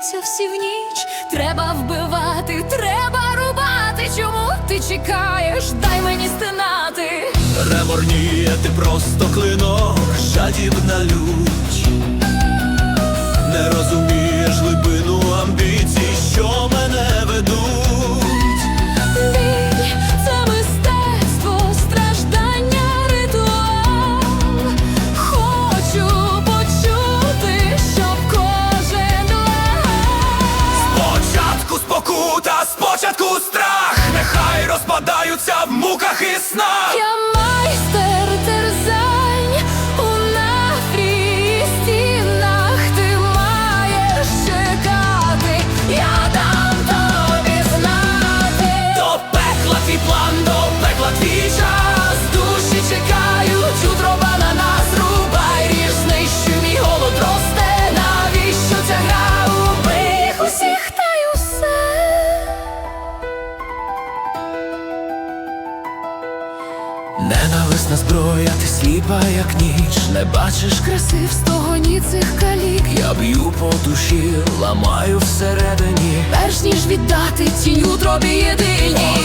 б'ються всі в ніч, треба вбивати, треба рубати. Чому ти чекаєш? Дай мені стинати. Реморніє ти просто клинок, жадібна лють. Не розумієш. початку страх, нехай розпадаються в муках і снах. Ненависна зброя, ти сліпа, як ніч, не бачиш краси в стогоні цих калік. Я б'ю по душі, ламаю всередині, перш ніж віддати тінь у дробі єдині.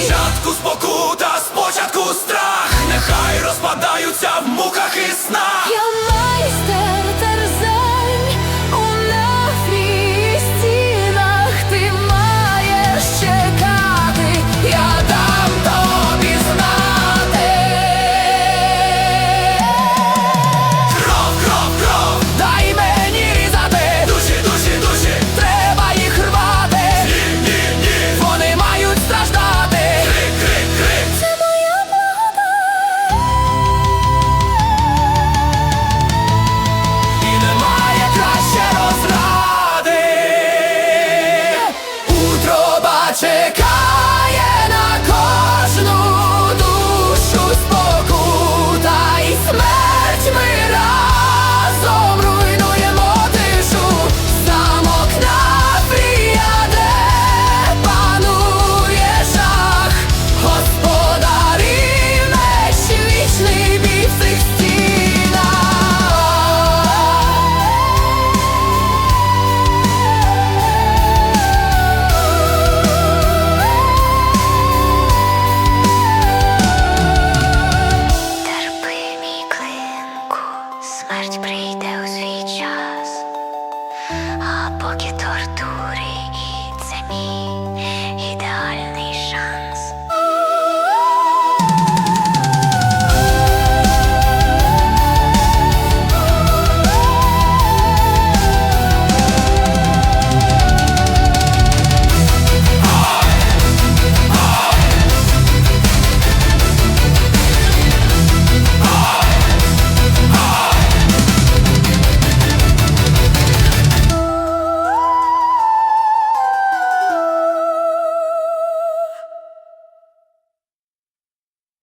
tempo que torture.